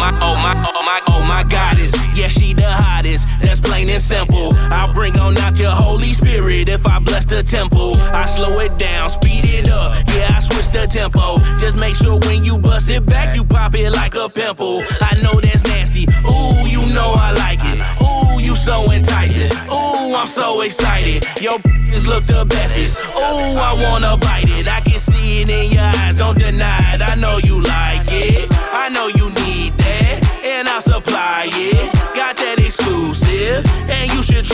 my, oh my, oh my, oh my goddess. Yeah, she the hottest. That's plain and simple. I bring on out your Holy Spirit if I bless the temple. I slow it down, speed it up. Yeah, I switch the tempo. Just make sure when you bust it back, you pop it like a pimple. I know that's nasty. Ooh, you know I like it. Ooh, you so enticing. Ooh, I'm so excited. Yo, is look the bestest. Ooh, I wanna bite it. I can see it in your eyes. Don't deny it. I know you like it. I know you.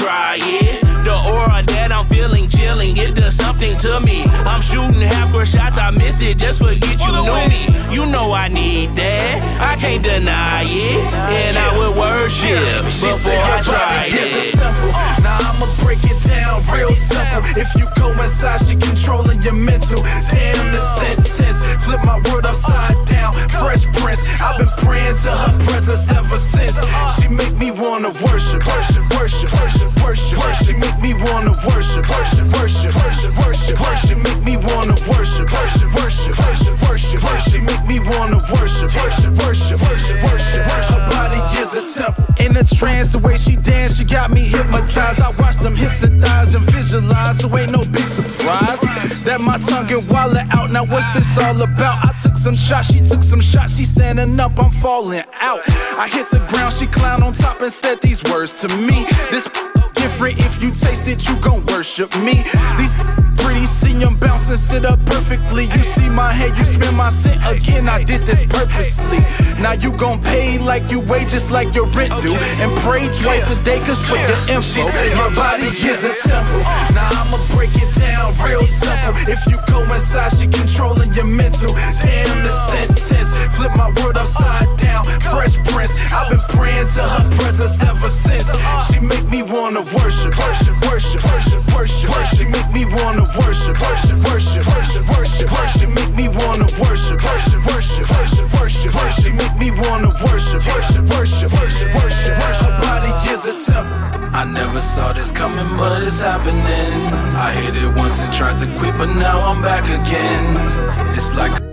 Try it. The aura that I'm feeling, chilling, it does something to me. I'm shooting half court shots, I miss it, just forget you knew me. You know I need that, I can't deny it, and I will worship She before said I try is it. temple. Now I'ma break it down real simple. If you go inside, she controlling your mental. Damn the sentence. Flip my word upside down. Fresh Prince. I've been praying to her presence ever since. She make me wanna worship, worship, worship, worship, worship. She make me wanna worship, worship, worship, worship, worship. She make me wanna worship, worship, worship, worship, worship. She make me wanna worship, worship, worship, worship, worship. Her body is a temple. In a trance, the way she dance, she got me hypnotized. I watch them hips and thighs and visualize, so ain't no big surprise that my tongue can wallet out. Now what's this all about? I took some shots, she took some shots. She standing up, I'm falling out. I hit the ground, she climbed on top and said these words to me. This different. If you taste it, you gon' worship me. These pretty see them bouncing, sit up perfectly. You see my head, you spin my scent again. I did this purposely. Now you gon' pay like you weigh, just like your rent do. And pray twice a day, cause for your info, my body is a temple. Now I'ma break it down real simple. If you go inside, she controlling your mental. Damn the sentence. Flip my word upside down. Fresh Prince. I've been praying to her presence ever since. She make me wanna worship, worship, worship, worship, worship. She make me wanna worship, worship, worship, worship, worship. She make me wanna worship, worship, worship, worship, worship. She make me wanna worship, worship, worship, worship, worship. Her body is a temple. I never saw this coming, but it's happening. I hit it once and tried to quit, but now I'm back again. It's like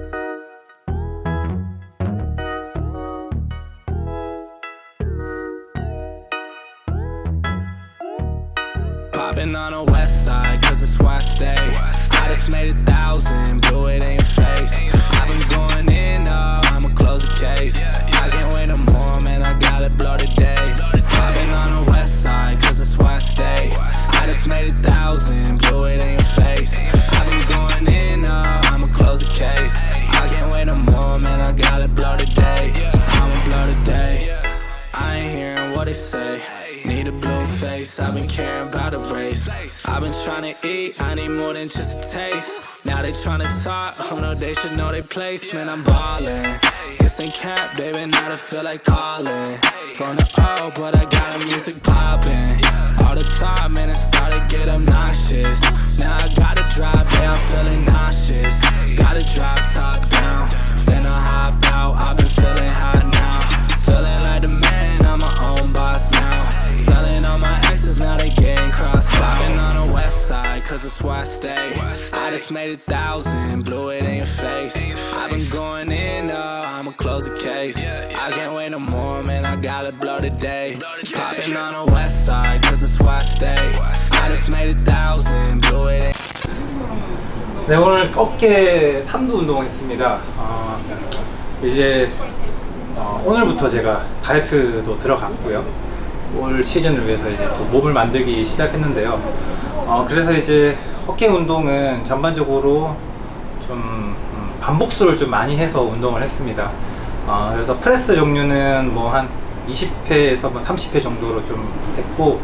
they say. Need a blue face, I've been caring about a race. I've been trying to eat, I need more than just a taste. Now they trying to talk, oh no, they should know their place. Man, I'm ballin'. This ain't cap, baby, now I feel like calling. From the O, but I got the music poppin'. All the time, man, it started get obnoxious. Now I gotta drive, yeah, I'm feeling nauseous. Gotta drive top down, then I hop out. I've been feeling hot now. It's where I stay. I just made a thousand, blew it in your face. I've been going in, though, I'ma close the case. I can't wait no more, man, I gotta blow the day. Popping on the west side, cause it's where I stay. I just made a thousand, blew it in 네 오늘 어깨 삼두 운동했습니다. 어, 이제 어, 오늘부터 제가 다이어트도 들어갔고요. 올 시즌을 위해서 이제 또 몸을 만들기 시작했는데요. 어, 그래서 이제 어깨 운동은 전반적으로 좀 음, 반복수를 좀 많이 해서 운동을 했습니다. 어, 그래서 프레스 종류는 뭐 한 20회에서 뭐 30회 정도로 좀 했고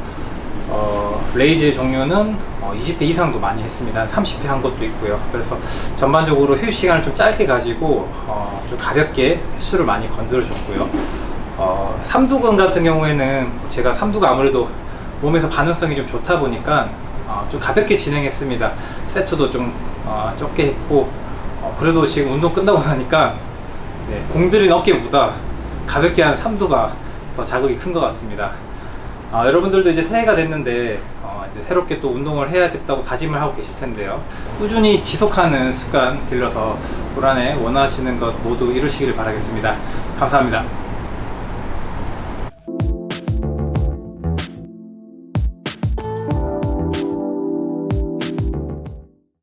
어, 레이즈 종류는 어, 20회 이상도 많이 했습니다. 한 30회 한 것도 있고요. 그래서 전반적으로 휴식 시간을 좀 짧게 가지고 어, 좀 가볍게 횟수를 많이 건드려 줬고요. 어, 삼두근 같은 경우에는 제가 삼두가 아무래도 몸에서 반응성이 좀 좋다 보니까 어, 좀 가볍게 진행했습니다. 세트도 좀 어, 적게 했고 어, 그래도 지금 운동 끝나고 나니까 네, 공들인 어깨보다 가볍게 한 삼두가 더 자극이 큰 것 같습니다. 아, 여러분들도 이제 새해가 됐는데 어, 이제 새롭게 또 운동을 해야겠다고 다짐을 하고 계실 텐데요. 꾸준히 지속하는 습관 길러서 올 한해 원하시는 것 모두 이루시길 바라겠습니다. 감사합니다.